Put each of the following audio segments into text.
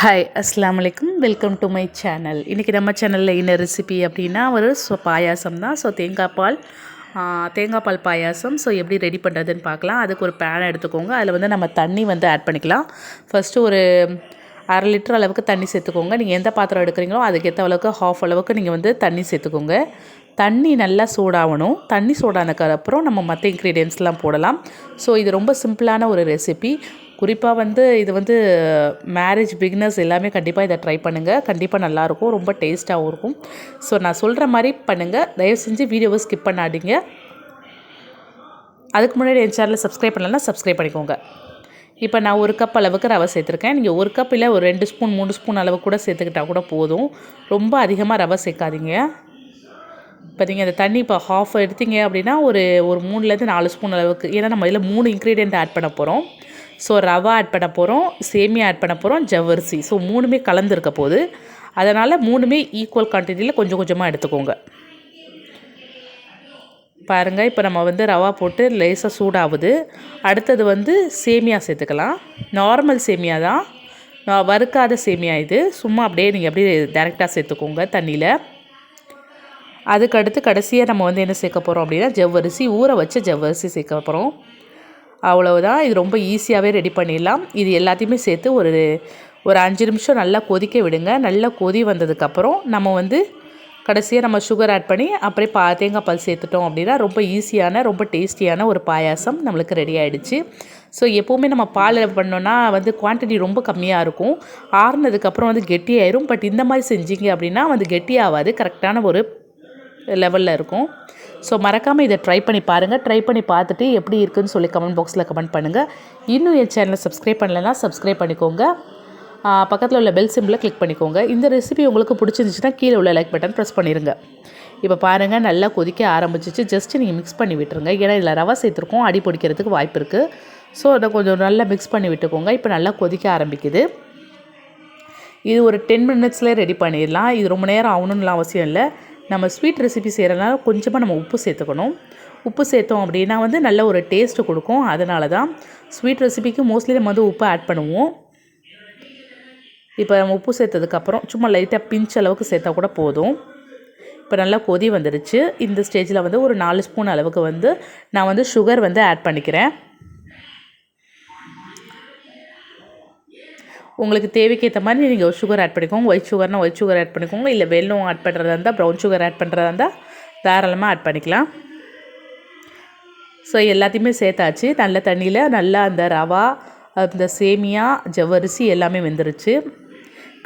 Hi அஸ்லாம் வலைக்கும் welcome to my channel இன்றைக்கி நம்ம சேனலில் என்ன ரெசிபி அப்படின்னா ஒரு ஸோ பாயாசம் தான். ஸோ தேங்காய் பால் தேங்காய் பால் பாயாசம். ஸோ எப்படி ரெடி பண்ணுறதுன்னு பார்க்கலாம். அதுக்கு ஒரு பேனை எடுத்துக்கோங்க. அதில் வந்து நம்ம தண்ணி வந்து ஆட் பண்ணிக்கலாம். ஃபஸ்ட்டு ஒரு அரை லிட்டர் அளவுக்கு தண்ணி சேர்த்துக்கோங்க. நீங்கள் எந்த பாத்திரம் எடுக்கிறீங்களோ அதுக்கேற்ற அளவுக்கு ஹாஃப் அளவுக்கு நீங்கள் வந்து தண்ணி சேர்த்துக்கோங்க. தண்ணி நல்லா சூடாகணும் தண்ணி சூடானதுக்கப்புறம் நம்ம மற்ற இன்க்ரீடியன்ஸ்லாம் போடலாம். ஸோ இது ரொம்ப சிம்பிளான ஒரு ரெசிபி குறிப்பாக வந்து இது வந்து மேரேஜ் பிகினர்ஸ் எல்லாமே கண்டிப்பாக இதை ட்ரை பண்ணுங்கள் கண்டிப்பாக நல்லாயிருக்கும். ரொம்ப டேஸ்ட்டாகவும் இருக்கும். ஸோ நான் சொல்கிற மாதிரி பண்ணுங்கள் தயவு செஞ்சு வீடியோவை ஸ்கிப் பண்ணாதீங்க. அதுக்கு முன்னாடி என் சேனலை சப்ஸ்கிரைப் பண்ணலன்னா சப்ஸ்கிரைப் பண்ணிக்கோங்க. இப்போ நான் ஒரு கப் அளவுக்கு ரவை சேர்த்துருக்கேன். நீங்கள் ஒரு கப் இல்லை ஒரு ரெண்டு ஸ்பூன் மூணு ஸ்பூன் அளவு கூட சேர்த்துக்கிட்டால் கூட போதும். ரொம்ப அதிகமாக ரவை சேர்க்காதீங்க. இப்போ நீங்கள் அந்த தண்ணி இப்போ ஹாஃப் எடுத்தீங்க அப்படின்னா ஒரு ஒரு மூணுலேருந்து நாலு ஸ்பூன் அளவுக்கு. ஏன்னா நம்ம இதில் மூணு இன்க்ரீடியண்ட் ஆட் பண்ண போகிறோம் ஸோ ரவா ஆட் பண்ண போகிறோம் சேமியா ஆட் பண்ண போகிறோம் ஜவ்வரிசி. ஸோ மூணுமே கலந்துருக்க போகுது. அதனால் மூணுமே ஈக்குவல் குவான்டிட்டியில் கொஞ்சம் கொஞ்சமாக எடுத்துக்கோங்க. பாருங்கள் இப்போ நம்ம வந்து ரவா போட்டு லேசாக சூடாகுது. அடுத்தது வந்து சேமியா சேர்த்துக்கலாம். நார்மல் சேமியா தான். நான் வறுக்காத சேமியா இது. சும்மா அப்படியே நீங்கள் அப்படியே டேரெக்டாக சேர்த்துக்கோங்க தண்ணியில். அதுக்கடுத்து கடைசியாக நம்ம வந்து என்ன சேர்க்க போகிறோம் அப்படின்னா ஜவ்வரிசி ஊற வச்ச ஜவ்வரிசி சேர்க்க போகிறோம் அவ்வளவுதான். இது ரொம்ப ஈஸியாகவே ரெடி பண்ணிடலாம். இது எல்லாத்தையுமே சேர்த்து ஒரு ஒரு அஞ்சு நிமிஷம் நல்லா கொதிக்க விடுங்க. நல்லா கொதி வந்ததுக்கப்புறம் நம்ம வந்து கடைசியாக நம்ம சுகர் ஆட் பண்ணி அப்படியே பா தேங்காய் பால் சேர்த்துட்டோம் அப்படின்னா ரொம்ப ஈஸியான ரொம்ப டேஸ்டியான ஒரு பாயாசம் நம்மளுக்கு ரெடி ஆகிடுச்சு ஸோ எப்போவுமே நம்ம பால் பண்ணோன்னா வந்து குவான்டிட்டி ரொம்ப கம்மியாக இருக்கும். ஆறுனதுக்கப்புறம் வந்து கெட்டியாயிரும். பட் இந்த மாதிரி செஞ்சீங்க அப்படின்னா வந்து கெட்டியாகாது. கரெக்டான ஒரு லெவலில் இருக்கும். ஸோ மறக்காமல் இதை ட்ரை பண்ணி பாருங்கள் ட்ரை பண்ணி பார்த்துட்டு எப்படி இருக்குதுன்னு சொல்லி கமெண்ட் பாக்ஸில் கமெண்ட் பண்ணுங்கள் இன்னும் என் சேனலை சப்ஸ்கிரைப் பண்ணலைன்னா சப்ஸ்கிரைப் பண்ணிக்கோங்க. பக்கத்தில் உள்ள பெல் சிம்பிளை கிளிக் பண்ணிக்கோங்க. இந்த ரெசிபி உங்களுக்கு பிடிச்சிருந்துச்சுன்னா கீழே உள்ள லைக் பட்டன் ப்ரெஸ் பண்ணிடுங்க இப்போ பாருங்கள் நல்லா கொதிக்க ஆரம்பிச்சிச்சு. ஜஸ்ட்டு நீங்கள் மிக்ஸ் பண்ணி விட்டுருங்க. ஏன்னா இதில் ரவை சேர்த்துருக்கோம். அடி பிடிக்கிறதுக்கு வாய்ப்பு இருக்குது ஸோ அதை கொஞ்சம் நல்லா மிக்ஸ் பண்ணி விட்டுக்கோங்க. இப்போ நல்லா கொதிக்க ஆரம்பிக்குது. இது ஒரு டென் மினிட்ஸ்லேயே ரெடி பண்ணிடலாம். இது ரொம்ப நேரம் ஆகணுன்னு அவசியம் இல்லை. நம்ம ஸ்வீட் ரெசிபி செய்கிறனால கொஞ்சமாக நம்ம உப்பு சேர்த்துக்கணும். உப்பு சேர்த்தோம் அப்படின்னா வந்து நல்ல ஒரு டேஸ்ட்டு கொடுக்கும். அதனால தான் ஸ்வீட் ரெசிபிக்கு மோஸ்ட்லி நம்ம வந்து உப்பு ஆட் பண்ணுவோம். இப்போ நம்ம உப்பு சேர்த்ததுக்கப்புறம் சும்மா லைட்டாக பிஞ்ச் அளவுக்கு சேர்த்தா கூட போதும். இப்போ நல்லா கொதி வந்துடுச்சு இந்த ஸ்டேஜில் வந்து ஒரு நாலு ஸ்பூன் அளவுக்கு வந்து நான் வந்து சுகர் வந்து ஆட் பண்ணிக்கிறேன். உங்களுக்கு தேவைக்கேற்ற மாதிரி நீங்கள் சுகர் ஆட் பண்ணிக்கோங்க. ஒயிட் சுகர்னால் ஒயிட் சுகர் ஆட் பண்ணிக்கோங்க. இல்லை வெல்லம் ஆட் பண்ணுறதா இருந்தால் ப்ரௌன் சுகர் ஆட் பண்ணுறதா இருந்தால் தாராளமாக ஆட் பண்ணிக்கலாம். ஸோ எல்லாத்தையுமே சேர்த்தாச்சு. நல்ல தண்ணியில் நல்லா அந்த ரவா அந்த சேமியா ஜவ்வரிசி எல்லாமே வெந்துருச்சு.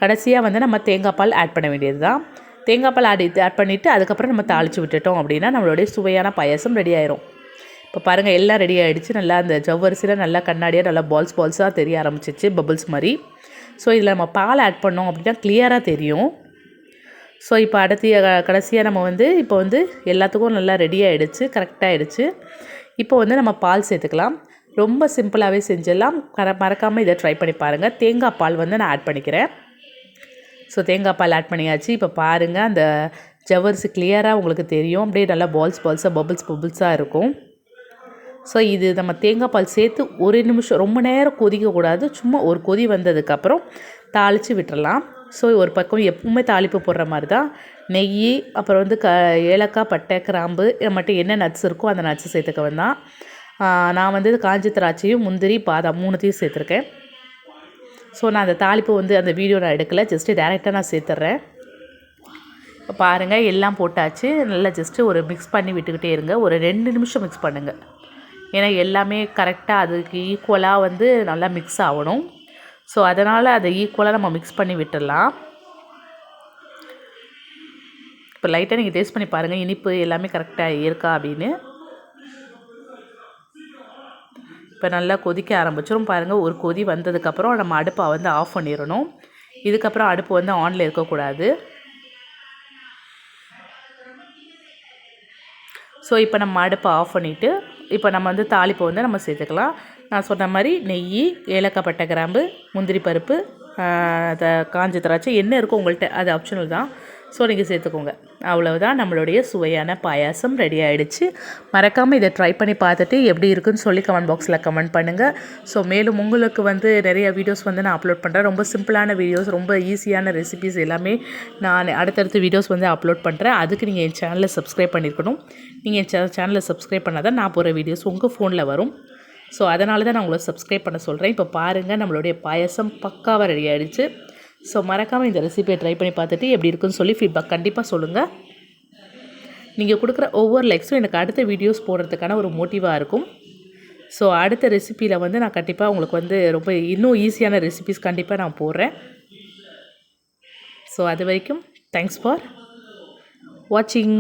கடைசியாக வந்து நம்ம தேங்காய் பால் ஆட் பண்ண வேண்டியது தான் தேங்காய் பால் ஆட் ஆட் பண்ணிவிட்டு அதுக்கப்புறம் நம்ம தாளித்து விட்டுட்டோம் அப்படின்னா நம்மளுடைய சுவையான பாயாசம் ரெடி ஆயிரும். இப்போ பாருங்கள் எல்லாம் ரெடி ஆகிடுச்சு நல்லா அந்த ஜவ்வரிசியில் நல்லா கண்ணாடியாக நல்லா பால்ஸ் பால்ஸாக தெரிய ஆரம்பிச்சிச்சு பபுள்ஸ் மாதிரி. ஸோ இதில் நம்ம பால் ஆட் பண்ணோம் அப்படின்னா கிளியராக தெரியும். ஸோ இப்போ அடுத்து கடைசியாக நம்ம வந்து இப்போ வந்து எல்லாத்துக்கும் நல்லா ரெடி ஆகிடுச்சு கரெக்டாகிடுச்சு இப்போ வந்து நம்ம பால் சேர்த்துக்கலாம். ரொம்ப சிம்பிளாகவே செஞ்சிடலாம். கர மறக்காமல் இதை ட்ரை பண்ணி பாருங்கள் தேங்காய் பால் வந்து நான் ஆட் பண்ணிக்கிறேன். ஸோ தேங்காய் பால் ஆட் பண்ணியாச்சு. இப்போ பாருங்கள் அந்த ஜவ்வரிசி கிளியராக உங்களுக்கு தெரியும். அப்படியே நல்லா பால்ஸ் பால்ஸாக பபுள்ஸ் பபுள்ஸாக இருக்கும். ஸோ இது நம்ம தேங்காய் பால் சேர்த்து ஒரு நிமிஷம் ரொம்ப நேரம் கொதிக்கக்கூடாது. சும்மா ஒரு கொதி வந்ததுக்கப்புறம் தாளித்து விட்டுறலாம். ஸோ ஒரு பக்கம் எப்பவுமே தாளிப்பு போடுற மாதிரி தான் நெய் அப்புறம் வந்து க ஏலக்காய் பட்டை கிராம்பு மட்டும் என்ன நட்ஸ் இருக்கோ அந்த நட்ஸ் சேர்த்துக்க வேண்டாம். நான் வந்து காஞ்சி திராட்சையும் முந்திரி பாதாம் மூணுத்தையும் சேர்த்துருக்கேன். ஸோ நான் அந்த தாளிப்பு வந்து அந்த வீடியோ நான் எடுக்கலை. ஜஸ்ட்டு டேரெக்டாக நான் சேர்த்துட்றேன் பாருங்கள் எல்லாம் போட்டாச்சு. நல்லா ஜஸ்ட்டு ஒரு மிக்ஸ் பண்ணி விட்டுக்கிட்டே இருங்க. ஒரு ரெண்டு நிமிஷம் மிக்ஸ் பண்ணுங்கள் ஏன்னா எல்லாமே கரெக்டாக அதுக்கு ஈக்குவலாக வந்து நல்லா மிக்ஸ் ஆகணும். ஸோ அதனால் அதை ஈக்குவலாக நம்ம மிக்ஸ் பண்ணி விட்டுடலாம். இப்போ லைட்டாக நீங்கள் டேஸ்ட் பண்ணி பாருங்கள் இனிப்பு எல்லாமே கரெக்டாக இருக்கா அப்படின்னு. இப்போ நல்லா கொதிக்க ஆரம்பிச்சிடும் பாருங்கள் ஒரு கொதி வந்ததுக்கப்புறம் நம்ம அடுப்பை வந்து ஆஃப் பண்ணிடணும். இதுக்கப்புறம் அடுப்பு வந்து ஆனில் இருக்கக்கூடாது. ஸோ இப்போ நம்ம அடுப்பை ஆஃப் பண்ணிவிட்டு இப்போ நம்ம வந்து தாளிப்பை வந்து நம்ம சேர்த்துக்கலாம். நான் சொன்ன மாதிரி நெய் ஏலக்காய் பட்டை கிராம்பு முந்திரி பருப்பு அதை காஞ்ச திராட்சை என்ன இருக்கோ உங்கள்கிட்ட அது ஆப்ஷனல் தான். ஸோ நீங்கள் சேர்த்துக்கோங்க. அவ்வளவுதான் நம்மளுடைய சுவையான பாயாசம் ரெடி ஆகிடுச்சு மறக்காமல் இதை ட்ரை பண்ணி பார்த்துட்டு எப்படி இருக்குன்னு சொல்லி கமெண்ட் பாக்ஸில் கமெண்ட் பண்ணுங்கள் ஸோ மேலும் உங்களுக்கு வந்து நிறைய வீடியோஸ் வந்து நான் அப்லோட் பண்ணுறேன் ரொம்ப சிம்பிளான வீடியோஸ் ரொம்ப ஈஸியான ரெசிபிஸ் எல்லாமே நான் அடுத்தடுத்து வீடியோஸ் வந்து அப்லோட் பண்ணுறேன் அதுக்கு நீங்கள் என் சேனலை சப்ஸ்கிரைப் பண்ணியிருக்கணும் நீங்கள் என் சேனலை சப்ஸ்கிரைப் பண்ணால் தான் நான் போகிற வீடியோஸ் உங்கள் ஃபோனில் வரும். ஸோ அதனால தான் நான் உங்களை சப்ஸ்கிரைப் பண்ண சொல்கிறேன் இப்போ பாருங்கள் நம்மளுடைய பாயசம் பக்காவாக ரெடி ஆகிடுச்சு ஸோ மறக்காமல் இந்த ரெசிபியை ட்ரை பண்ணி பார்த்துட்டு எப்படி இருக்குன்னு சொல்லி ஃபீட்பேக் கண்டிப்பாக சொல்லுங்கள் நீங்கள் கொடுக்குற ஒவ்வொரு லைக்ஸும் எனக்கு அடுத்த வீடியோஸ் போடுறதுக்கான ஒரு மோட்டிவாக இருக்கும். ஸோ அடுத்த ரெசிப்பியில் வந்து நான் கண்டிப்பாக உங்களுக்கு வந்து ரொம்ப இன்னும் ஈஸியான ரெசிபிஸ் கண்டிப்பாக நான் போடுறேன். ஸோ அது வரைக்கும் தேங்க்ஸ் ஃபார் வாட்சிங்